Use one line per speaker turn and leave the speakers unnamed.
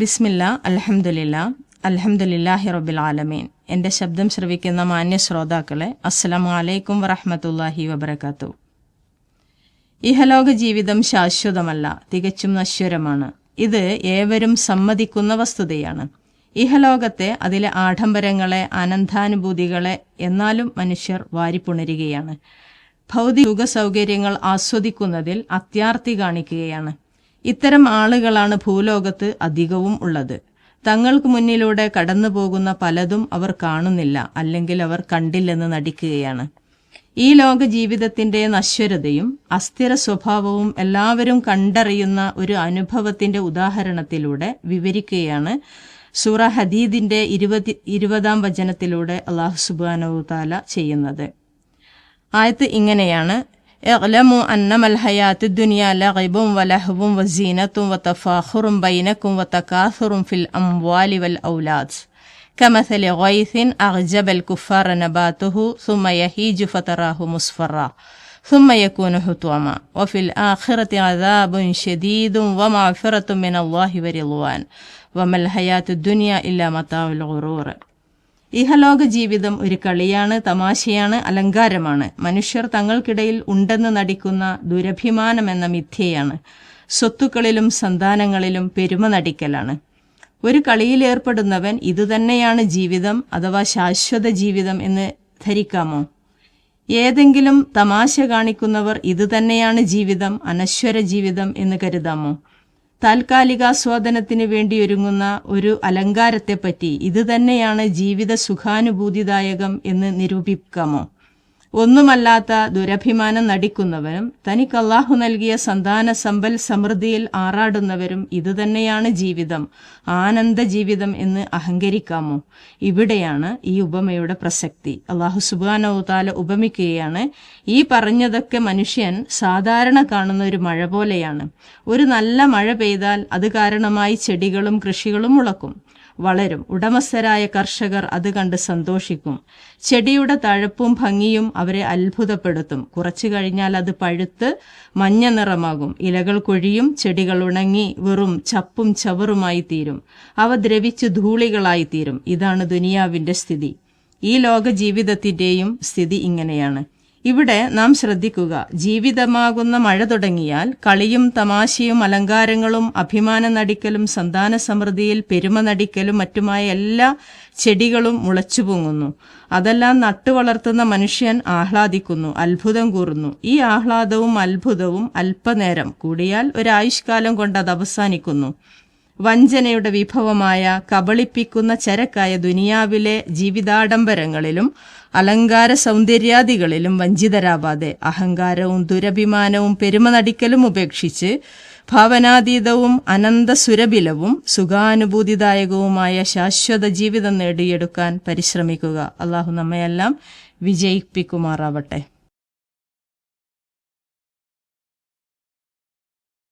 ബിസ്മില്ല അലഹമുല്ല അലഹമുല്ലാഹി റബുൽ ആലമീൻ എൻ്റെ ശബ്ദം ശ്രവിക്കുന്ന മാന്യ ശ്രോതാക്കളെ അസ്സലാമു അലൈക്കും വറഹമത്തല്ലാഹി വബർക്കാത്തു ഇഹലോക ജീവിതം ശാശ്വതമല്ല തികച്ചും നശ്വരമാണ് ഇത് ഏവരും സമ്മതിക്കുന്ന വസ്തുതയാണ് ഇഹലോകത്തെ അതിലെ ആഡംബരങ്ങളെ ആനന്ദാനുഭൂതികളെ എന്നാലും മനുഷ്യർ വാരിപ്പുണരുകയാണ് ഭൗതിക സൗകര്യങ്ങൾ ആസ്വദിക്കുന്നതിൽ അത്യാർത്തി കാണിക്കുകയാണ് ഇത്തരം ആളുകളാണ് ഭൂലോകത്ത് അധികവും ഉള്ളത് തങ്ങൾക്ക് മുന്നിലൂടെ കടന്നു പോകുന്ന പലതും അവർ കാണുന്നില്ല അല്ലെങ്കിൽ അവർ കണ്ടില്ലെന്ന് നടിക്കുകയാണ് ഈ ലോക ജീവിതത്തിന്റെ നശ്വരതയും അസ്ഥിര സ്വഭാവവും എല്ലാവരും കണ്ടറിയുന്ന ഒരു അനുഭവത്തിന്റെ ഉദാഹരണത്തിലൂടെ വിവരിക്കുകയാണ് സൂറ ഹദീദിന്റെ ഇരുപതി ഇരുപതാം വചനത്തിലൂടെ അള്ളാഹു താല ചെയ്യുന്നത് ആയത്ത് ഇങ്ങനെയാണ് اعلموا أنما الحياة الدنيا لغب ولهب وزينة وتفاخر بينكم وتكاثر في الأموال والأولاد كمثل غيث أعجب الكفار نباته ثم يهيج فتراه مصفرا ثم يكون حطاما وفي الآخرة عذاب شديد ومغفرة من الله ورضوان وما الحياة الدنيا إلا متاع الغرور ഇഹലോക ജീവിതം ഒരു കളിയാണ് തമാശയാണ് അലങ്കാരമാണ് മനുഷ്യർ തങ്ങൾക്കിടയിൽ ഉണ്ടെന്ന് നടിക്കുന്ന ദുരഭിമാനമെന്ന മിഥ്യയാണ് സ്വത്തുക്കളിലും സന്താനങ്ങളിലും പെരുമ നടിക്കലാണ് ഒരു കളിയിലേർപ്പെടുന്നവൻ ഇതുതന്നെയാണ് ജീവിതം അഥവാ ശാശ്വത ജീവിതം എന്ന് ധരിക്കാമോ ഏതെങ്കിലും തമാശ കാണിക്കുന്നവർ ഇതുതന്നെയാണ് ജീവിതം അനശ്വര ജീവിതം എന്ന് കരുതാമോ താൽക്കാലിക സ്വാദനത്തിന് വേണ്ടിയൊരുങ്ങുന്ന ഒരു അലങ്കാരത്തെപ്പറ്റി ഇതുതന്നെയാണ് ജീവിത സുഖാനുഭൂതിദായകം എന്ന് നിരൂപിക്കാമോ ഒന്നുമല്ലാത്ത ദുരഭിമാനം നടിക്കുന്നവനും തനിക്ക് അള്ളാഹു നൽകിയ സന്താന സമ്പൽ സമൃദ്ധിയിൽ ആറാടുന്നവരും ഇതുതന്നെയാണ് ജീവിതം ആനന്ദ ജീവിതം എന്ന് അഹങ്കരിക്കാമോ ഇവിടെയാണ് ഈ ഉപമയുടെ പ്രസക്തി അള്ളാഹു സുബാനോതാല ഉപമിക്കുകയാണ് ഈ പറഞ്ഞതൊക്കെ മനുഷ്യൻ സാധാരണ കാണുന്ന ഒരു മഴ പോലെയാണ് ഒരു നല്ല മഴ പെയ്താൽ അത് കാരണമായി ചെടികളും കൃഷികളും മുളക്കും വളരും ഉടമസ്ഥരായ കർഷകർ അത് കണ്ട് സന്തോഷിക്കും ചെടിയുടെ തഴപ്പും ഭംഗിയും അവരെ അത്ഭുതപ്പെടുത്തും കുറച്ചു കഴിഞ്ഞാൽ അത് പഴുത്ത് മഞ്ഞ നിറമാകും ഇലകൾ കൊഴിയും ചെടികൾ ഉണങ്ങി വെറും ചപ്പും ചവറുമായി തീരും അവ ദ്രവിച്ച് ധൂളികളായി തീരും ഇതാണ് ദുനിയാവിന്റെ സ്ഥിതി ഈ ലോക ജീവിതത്തിൻ്റെയും സ്ഥിതി ഇങ്ങനെയാണ് ഇവിടെ നാം ശ്രദ്ധിക്കുക ജീവിതമാകുന്ന മഴ തുടങ്ങിയാൽ കളിയും തമാശയും അലങ്കാരങ്ങളും അഭിമാന നടിക്കലും സന്താന സമൃദ്ധിയിൽ പെരുമ നടിക്കലും മറ്റുമായ എല്ലാ ചെടികളും മുളച്ചു പൊങ്ങുന്നു അതെല്ലാം നട്ടു വളർത്തുന്ന മനുഷ്യൻ ആഹ്ലാദിക്കുന്നു അത്ഭുതം കൂറുന്നു ഈ ആഹ്ലാദവും അത്ഭുതവും അല്പനേരം കൂടിയാൽ ഒരു ആയുഷ്കാലം കൊണ്ട് അത് അവസാനിക്കുന്നു വഞ്ചനയുടെ വിഭവമായ കബളിപ്പിക്കുന്ന ചരക്കായ ദുനിയാവിലെ ജീവിതാഡംബരങ്ങളിലും അലങ്കാര സൗന്ദര്യാദികളിലും വഞ്ചിതരാവാതെ അഹങ്കാരവും ദുരഭിമാനവും നടിക്കലും ഉപേക്ഷിച്ച് ഭാവനാതീതവും അനന്ത സുരഭിലവും സുഖാനുഭൂതിദായകവുമായ ശാശ്വത ജീവിതം നേടിയെടുക്കാൻ പരിശ്രമിക്കുക അള്ളാഹു നമ്മയെല്ലാം വിജയിപ്പിക്കുമാറാവട്ടെ